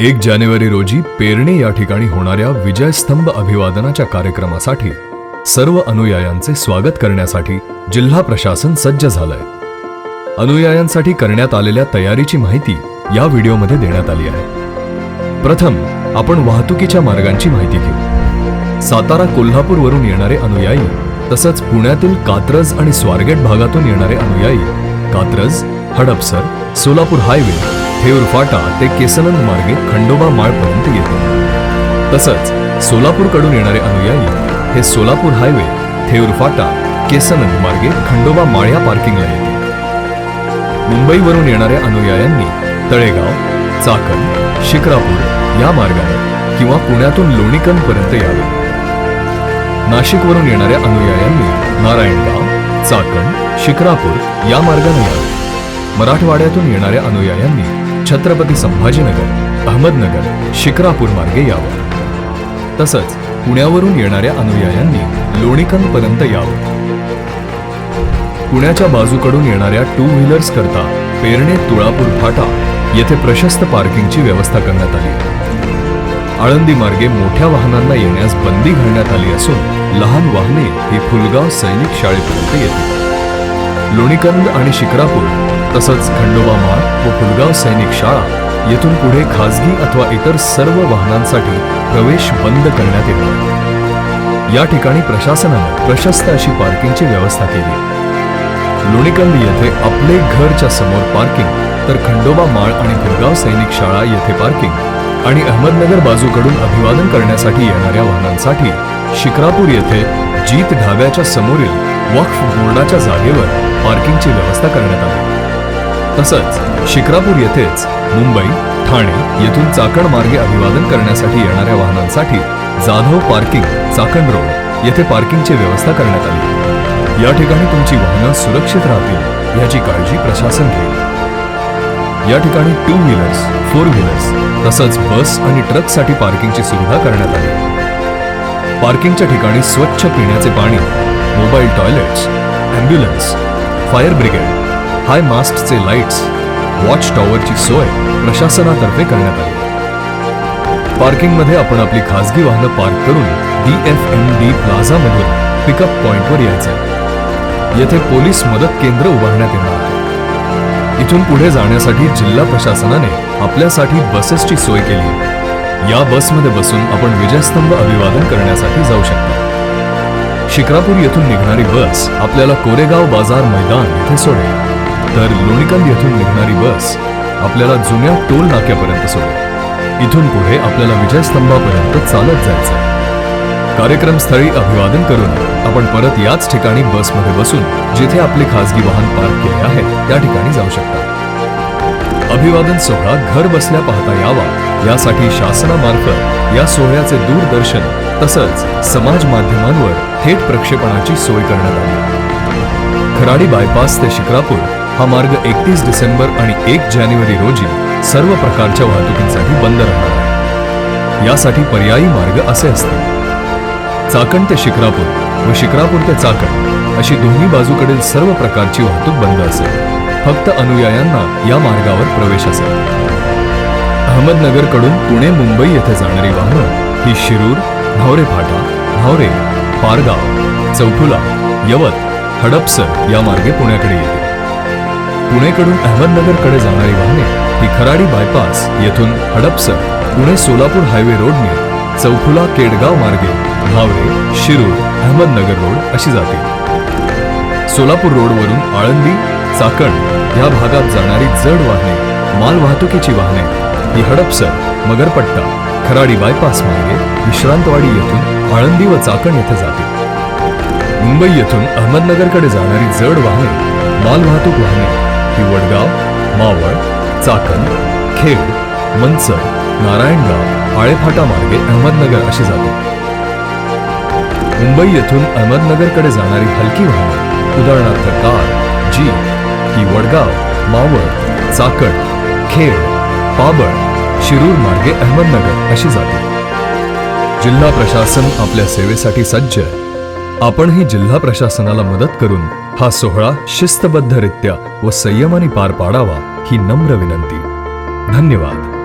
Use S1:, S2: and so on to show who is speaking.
S1: एक जानेवारी रोजी पेरणे या ठिकाणी होणाऱ्या विजयस्तंभ अभिवादनाच्या कार्यक्रमासाठी सर्व अनुयायांचे स्वागत करण्यासाठी जिल्हा प्रशासन सज्ज झालंय. अनुयायांसाठी करण्यात आलेल्या तयारीची माहिती या व्हिडिओमध्ये देण्यात आली आहे. प्रथम आपण वाहतुकीच्या मार्गांची माहिती घेऊ. सातारा कोल्हापूर वरून येणारे अनुयायी तसंच पुण्यातील कात्रज आणि स्वारगेट भागातून येणारे अनुयायी कात्रज हडपसर सोलापूर हायवे थेऊर फाटा ते केसनंद मार्गे खंडोबा माळपर्यंत येते. तसंच सोलापूरकडून येणारे अनुयायी हे सोलापूर हायवे थेऊर फाटा केसनंद मार्गे खंडोबा माळ या पार्किंगला येते. मुंबईवरून येणाऱ्या अनुयायांनी तळेगाव चाकण शिक्रापूर या मार्गाने किंवा पुण्यातून लोणीकनपर्यंत यावे. नाशिकवरून येणाऱ्या अनुयायांनी नारायणगाव चाकण शिक्रापूर या मार्गाने यावे. मराठवाड्यातून येणाऱ्या अनुयायांनी छत्रपती संभाजीनगर अहमदनगर शिक्रापूर मार्गे यावं. तसंच पुण्यावरून येणाऱ्या अनुयायांनी लोणीकंदपर्यंत यावं. पुण्याच्या बाजूकडून येणाऱ्या टू व्हीलर्स करता पेरणे तुळापूर फाटा येथे प्रशस्त पार्किंगची व्यवस्था करण्यात आली. आहे. आळंदी मार्गे मोठ्या वाहनांना येण्यास बंदी घालण्यात आली असून लहान वाहने ही फुलगाव सैनिक शाळेपर्यंत येतील. लोणीकंद आणि शिक्रापूर तसंच खंडोबा मार्ग व फुलगाव सैनिक शाळा येथून पुढे खासगी अथवा इतर सर्व वाहनांसाठी प्रवेश बंद करण्यात येणार या ठिकाणी प्रशासनानं प्रशस्त अशी पार्किंगची व्यवस्था केली. लोणीकंद येथे आपले घरच्या समोर पार्किंग तर खंडोबा माळ आणि फुलगाव सैनिक शाळा येथे पार्किंग आणि अहमदनगर बाजूकडून अभिवादन करण्यासाठी येणाऱ्या वाहनांसाठी शिक्रापूर येथे जीत ढाब्याच्या समोरील वक्फ बोर्डाच्या जागेवर पार्किंगची व्यवस्था करण्यात आली. तसंच शिक्रापूर येथेच मुंबई ठाणे येथून चाकण मार्गे अभिवादन करण्यासाठी येणाऱ्या वाहनांसाठी जाधव पार्किंग चाकण रोड येथे पार्किंगची व्यवस्था करण्यात आली. या ठिकाणी तुमची वाहनं सुरक्षित राहतील याची काळजी प्रशासन घेईल. या ठिकाणी टू व्हीलर्स फोर व्हीलर्स तसंच बस आणि ट्रकसाठी पार्किंगची सुविधा करण्यात आली. पार्किंगच्या ठिकाणी स्वच्छ पिण्याचे पाणी mobile toilets ambulance fire brigade high मास्टचे lights watch टॉवरची सोय प्रशासनातर्फे करण्यात आली. पार्किंगमध्ये आपण आपली खासगी वाहनं पार्क करून डी एफ एम डी प्लाझामधून पिकअप पॉइंटवर यायचं. येथे पोलीस मदत केंद्र उभारण्यात येणार. आहे इथून पुढे जाण्यासाठी जिल्हा प्रशासनाने आपल्यासाठी बसेसची सोय केली. या बसमध्ये बसून आपण विजयस्तंभ अभिवादन करण्यासाठी जाऊ शकतो. शिक्रापूर येथून निघणारी बस आपल्याला कोरेगाव बाजार मैदान इथे सोडेल. तर लोणीकंद येथून निघणारी बस आपल्याला जुन्या टोल नाक्यापर्यंत सोडेल. इथून पुढे आपल्याला विजयस्तंभापर्यंत चालत जायचं कार्यक्रमस्थळी अभिवादन करून आपण परत याच ठिकाणी बसमध्ये बसून जिथे आपले खासगी वाहन पार्क केले आहे त्या ठिकाणी जाऊ शकता. अभिवादन सोहळा घर बसल्या पाहता यावा यासाठी शासनामार्फत या सोहळ्याचे दूरदर्शन तसंच समाज माध्यमांवर थेट प्रक्षेपणाची सोय करण्यात आली. खराडी बायपास ते शिक्रापूर हा मार्ग एकतीस डिसेंबर आणि एक जानेवारी रोजी सर्व प्रकारच्या वाहतुकीसाठी बंद राहणार आहे. यासाठी पर्यायी मार्ग असे असतील. चाकण ते शिक्रापूर व शिक्रापूर ते चाकण अशी दोन्ही बाजूकडील सर्व प्रकारची वाहतूक बंद असेल. फक्त अनुयायांना या मार्गावर प्रवेश असेल. अहमदनगरकडून पुणे मुंबई येथे जाणारी वाहनं ही शिरूर भावरे फाटा भावरे पारगाव चौफुला यवत हडपसर या मार्गे पुण्याकडे येते पुणेकडून अहमदनगरकडे जाणारी वाहने ही खराडी बायपास येथून हडपसर पुणे सोलापूर हायवे रोडने चौफुला केडगाव मार्गे भावरे शिरूर अहमदनगर रोड अशी जाते सोलापूर रोडवरून आळंदी चाकण या भागात जाणारी जड वाहने माल वाहतुकीची वाहने ही हडपसर मगरपट्टा खराडी बायपास मार्गे विश्रांतवाडी येथून आळंदी व चाकण येथे जाते मुंबई येथून अहमदनगरकडे जाणारी जड वाहने माल वाहतूक वाहने ही वडगाव मावळ चाकण खेड मनसर नारायणगाव आळेफाटा मार्गे अहमदनगर अशी जाते. मुंबई येथून अहमदनगरकडे जाणारी हलकी वाहने उदाहरणार्थ कार जीप ही वडगाव मावळ चाकण खेड पाबळ शिरूर मार्गे अहमदनगर अशी जाते. जिल्हा प्रशासन आपल्या सेवेसाठी सज्ज आहे आपणही जिल्हा प्रशासनाला मदत करून हा सोहळा शिस्तबद्धरित्या व संयमाने पार पाडावा ही नम्र विनंती. धन्यवाद.